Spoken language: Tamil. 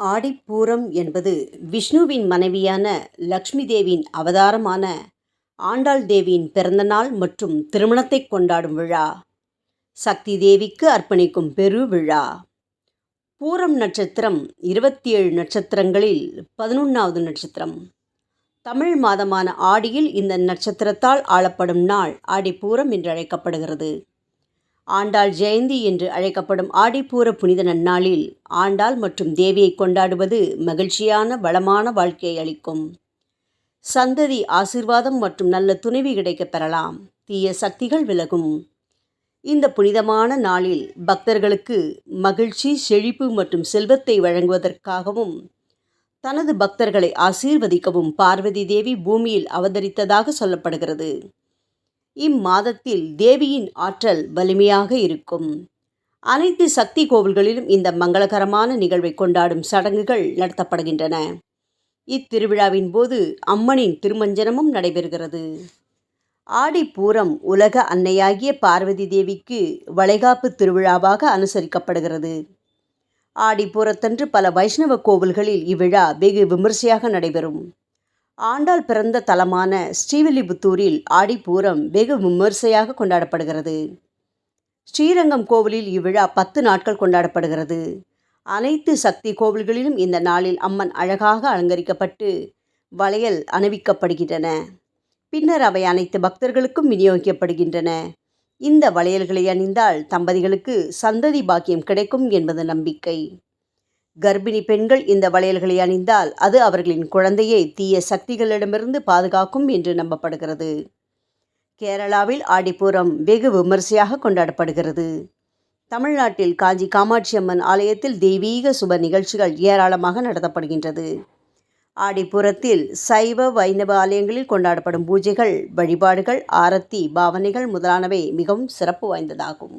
ஆடிப்பூரம் என்பது விஷ்ணுவின் மனைவியான லக்ஷ்மி தேவியின் அவதாரமான ஆண்டாள் தேவியின் பிறந்தநாள் மற்றும் திருமணத்தைக் கொண்டாடும் விழா. சக்தி தேவிக்கு அர்ப்பணிக்கும் பெரு விழா. பூரம் நட்சத்திரம் இருபத்தி ஏழு நட்சத்திரங்களில் பதினொன்றாவது நட்சத்திரம். தமிழ் மாதமான ஆடியில் இந்த நட்சத்திரத்தால் ஆளப்படும் நாள் ஆடிப்பூரம் என்று அழைக்கப்படுகிறது ஆண்டாள் ஜெயந்தி என்று அழைக்கப்படும் ஆடிப்பூர புனித நன்னாளில் ஆண்டாள் மற்றும் தேவியை கொண்டாடுவது மகிழ்ச்சியான வளமான வாழ்க்கையை அளிக்கும். சந்ததி ஆசிர்வாதம் மற்றும் நல்ல துணைவி கிடைக்கப் பெறலாம். தீய சக்திகள் விலகும். இந்த புனிதமான நாளில் பக்தர்களுக்கு மகிழ்ச்சி செழிப்பு மற்றும் செல்வத்தை வழங்குவதற்காகவும் தனது பக்தர்களை ஆசீர்வதிக்கவும் பார்வதி தேவி பூமியில் அவதரித்ததாக சொல்லப்படுகிறது. இம்மாதத்தில் தேவியின் ஆற்றல் வலிமையாக இருக்கும். அனைத்து சக்தி கோவில்களிலும் இந்த மங்களகரமான நிகழ்வை கொண்டாடும் சடங்குகள் நடத்தப்படுகின்றன. இத்திருவிழாவின் போது அம்மனின் திருமஞ்சனமும் நடைபெறுகிறது. ஆடிப்பூரம் உலக அன்னையாகிய பார்வதி தேவிக்கு வளைகாப்பு திருவிழாவாக அனுசரிக்கப்படுகிறது. ஆடிப்பூரத்தன்று பல வைஷ்ணவ கோவில்களில் இவ்விழா வெகு விமர்சையாக நடைபெறும். ஆண்டாள் பிறந்த தலமான ஸ்ரீவில்லிபுத்தூரில் ஆடிப்பூரம் வெகு விமர்சையாக கொண்டாடப்படுகிறது. ஸ்ரீரங்கம் கோவிலில் இவ்விழா பத்து நாட்கள் கொண்டாடப்படுகிறது. அனைத்து சக்தி கோவில்களிலும் இந்த நாளில் அம்மன் அழகாக அலங்கரிக்கப்பட்டு வளையல் அணிவிக்கப்படுகின்றன. பின்னர் அவை அனைத்து பக்தர்களுக்கும் விநியோகிக்கப்படுகின்றன. இந்த வளையல்களை அணிந்தால் தம்பதிகளுக்கு சந்ததி பாக்கியம் கிடைக்கும் என்பது நம்பிக்கை. கர்ப்பிணி பெண்கள் இந்த வளையல்களை அணிந்தால் அது அவர்களின் குழந்தையை தீய சக்திகளிடமிருந்து பாதுகாக்கும் என்று நம்பப்படுகிறது. கேரளாவில் ஆடிப்பூரம் வெகு விமர்சையாக கொண்டாடப்படுகிறது. தமிழ்நாட்டில் காஞ்சி காமாட்சி அம்மன் ஆலயத்தில் தெய்வீக சுப நிகழ்ச்சிகள் ஏராளமாக நடத்தப்படுகின்றது. ஆடிப்புறத்தில் சைவ வைணவ ஆலயங்களில் கொண்டாடப்படும் பூஜைகள் வழிபாடுகள் ஆரத்தி பாவனைகள் முதலானவை மிகவும் சிறப்பு வாய்ந்ததாகும்.